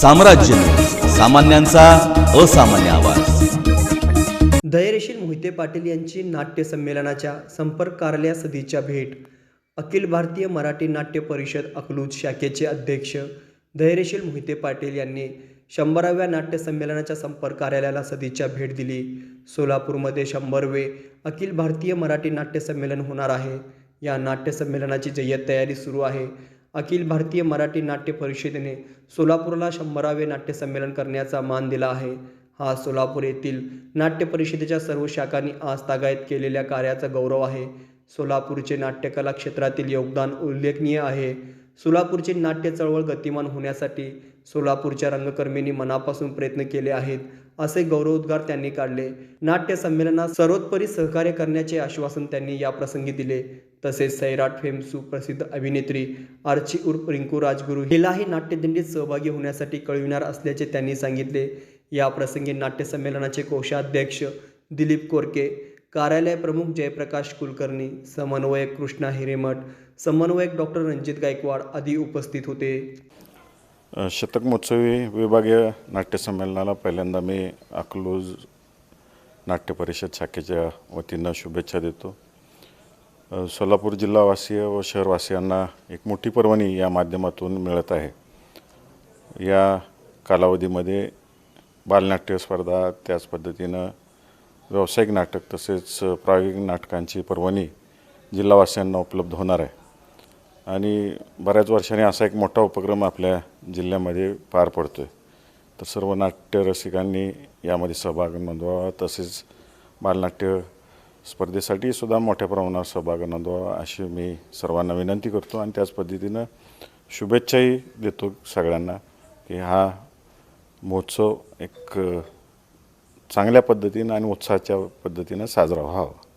साम्राज्य सामान्यांचा असामान्य आवाज. धैर्यशील मोहिते पाटील यांची नाट्य संमेलनाच्या संपर्क कार्यालया सदीच्या भेट. अखिल भारतीय मराठी नाट्य परिषद अकलूज शाखेचे अध्यक्ष धैर्यशील मोहिते पाटील यांनी शंभराव्या नाट्य संमेलनाच्या संपर्क कार्यालयाला सदिच्छा भेट दिली. सोलापूरमध्ये शंभरवे अखिल भारतीय मराठी नाट्य संमेलन होणार आहे. या नाट्य संमेलनाची जय्यत तयारी सुरू आहे. अखिल भारतीय मराठी नाट्य परिषदेने सोलापूरला शंभरावे नाट्य संमेलन करण्याचा मान दिला आहे. हा सोलापूर येथील नाट्य परिषदेच्या सर्व शाखांनी आज तागायत केलेल्या कार्याचा गौरव आहे. सोलापूरचे नाट्यकला क्षेत्रातील योगदान उल्लेखनीय आहे. सोलापूरची नाट्य चळवळ गतिमान होण्यासाठी सोलापूरच्या रंगकर्मींनी मनापासून प्रयत्न केले आहेत असे गौरवोद्गार त्यांनी काढले. नाट्य संमेलनात सर्वोत्परी सहकार्य करण्याचे आश्वासन त्यांनी या प्रसंगी दिले. तसेच सैराट फेम सुप्रसिद्ध अभिनेत्री आर्ची उर्फ रिंकू राजगुरू हिलाही नाट्यदिंडीत सहभागी होण्यासाठी कळविणार असल्याचे त्यांनी सांगितले. या प्रसंगी नाट्यसंमेलनाचे कोषाध्यक्ष दिलीप कोरके कार्यालय प्रमुख जयप्रकाश कुलकर्णी समन्वयक कृष्णा हिरेमठ समन्वयक डॉक्टर रणजित गायकवाड आदी उपस्थित होते. शतक महोत्सवी विभागीय नाट्यसंमेलनाला पहिल्यांदा मी अकलूज नाट्य परिषद शाखेच्या वतीनं शुभेच्छा देतो. सोलापूर जिल्हावासीय व शहरवासियांना एक मोठी पर्वणी या माध्यमातून मिळत आहे. या कालावधीमध्ये बालनाट्य स्पर्धा त्याच पद्धतीनं व्यावसायिक नाटक तसेच प्रायोगिक नाटकांची पर्वणी जिल्हावासियांना उपलब्ध होणार आहे. आणि बऱ्याच वर्षांनी असा एक मोठा उपक्रम आपल्या जिल्ह्यामध्ये पार पडतो आहे तर सर्व नाट्य रसिकांनी यामध्ये सहभाग नोंदवावा तसेच बालनाट्य स्पर्धेसाठी सुद्धा मोठ्या प्रमाणावर सहभाग नोंदवा अशी मी सर्वांना विनंती करतो आणि त्याच पद्धतीनं शुभेच्छाही देतो सगळ्यांना की हा महोत्सव एक चांगल्या पद्धतीनं आणि उत्साहाच्या पद्धतीनं साजरा व्हावा.